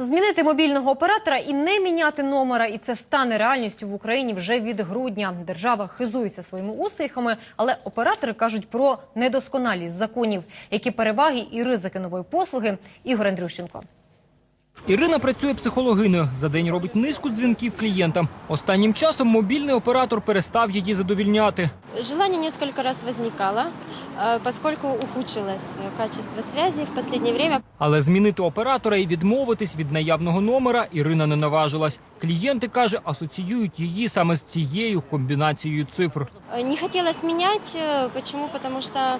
Змінити мобільного оператора і не міняти номера, і це стане реальністю в Україні вже від грудня. Держава хизується своїми успіхами, але оператори кажуть про недосконалість законів, які переваги і ризики нової послуги. Ігор Андрющенко. Ірина працює психологиною. За день робить низку дзвінків клієнтам. Останнім часом мобільний оператор перестав її задовільняти. Желание несколько раз возникало, э, поскольку ухудшилось качество связи в последнее время. Але змінити оператора і відмовитись від наявного номера Ірина не наважилась. Клієнти каже, асоціюють її саме з цією комбінацією цифр. Э, Не хотелось менять. э, Почему? Потому что, м,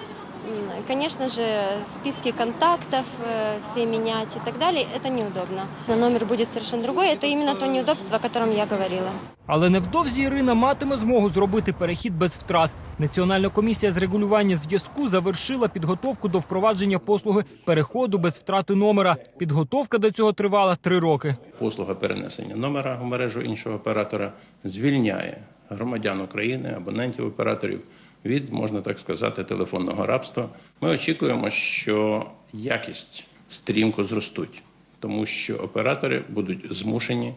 конечно же, списки контактов э, все менять и так далее, это неудобно. Но номер будет совершенно другой. Это именно то неудобство, о котором я говорила. Але невдовзі Ірина матиме змогу зробити перехід без втрат. Національна комісія з регулювання зв'язку завершила підготовку до впровадження послуги переходу без втрати номера. Підготовка до цього тривала три роки. Послуга перенесення номера у мережу іншого оператора звільняє громадян України, абонентів операторів від, можна так сказати, телефонного рабства. Ми очікуємо, що якість стрімко зростуть, тому що оператори будуть змушені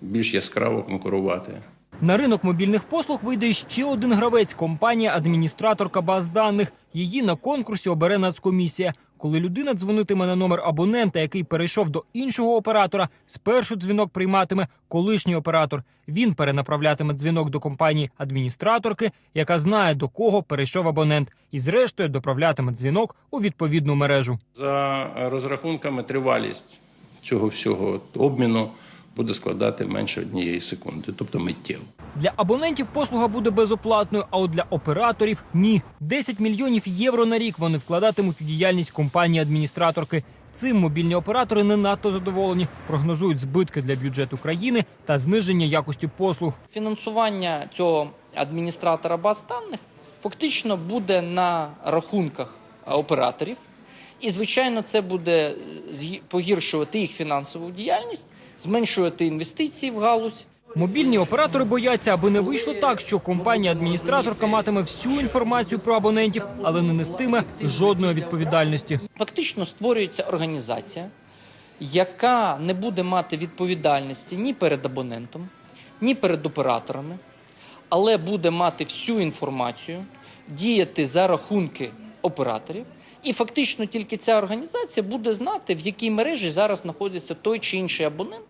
більш яскраво конкурувати На ринок мобільних послуг вийде ще один гравець компанія адміністраторка баз даних. Її на конкурсі обере Нацкомісія. Коли людина дзвонитиме на номер абонента, який перейшов до іншого оператора, спершу дзвінок прийматиме колишній оператор. Він перенаправлятиме дзвінок до компанії адміністраторки, яка знає до кого перейшов абонент, і зрештою доправлятиме дзвінок у відповідну мережу. За розрахунками тривалість цього всього обміну буде складати менше однієї секунди, тобто миттєво. Для абонентів послуга буде безоплатною, а от для операторів ні. 10 мільйонів євро на рік вони вкладатимуть у діяльність компанії адміністраторки. Цим мобільні оператори не надто задоволені. Прогнозують збитки для бюджету країни та зниження якості послуг. Фінансування цього адміністратора баз даних фактично буде на рахунках операторів, і звичайно, це буде е, погіршувати їх фінансову діяльність, зменшувати інвестиції в галузь. Мобільні оператори бояться, аби не вийшло так, що компанія-адміністраторка матиме всю інформацію про абонентів, але не нестиме жодної відповідальності. Фактично створюється організація, яка не буде мати відповідальності ні перед абонентом, ні перед операторами, але буде мати всю інформацію, діяти за рахунки операторів. І фактично тільки ця організація буде знати, в якій мережі зараз знаходиться той чи інший абонент.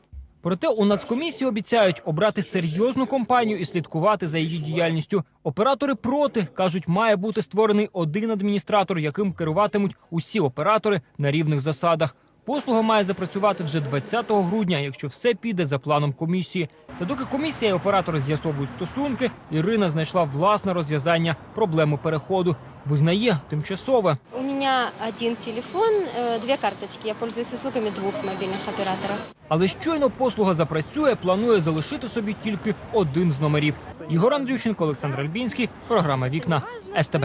Проте у Нацкомісії обіцяють обрати серйозну компанію і слідкувати за її діяльністю. Оператори проти кажуть, має бути створений один адміністратор, яким керуватимуть усі оператори на рівних засадах. Послуга має запрацювати вже 20 грудня, якщо все піде за планом комісії. Та доки комісія і оператори з'ясовують стосунки, Ірина знайшла власне розв'язання проблеми переходу. Визнає тимчасове. Меня один телефон, дві карточки. Я пользуюсь услугами двох мобільних операторів. Але щойно послуга запрацює, планує залишити собі тільки один з номерів. Ігор Андрющенко, Олександр Альбінський, програма Вікна СТБ.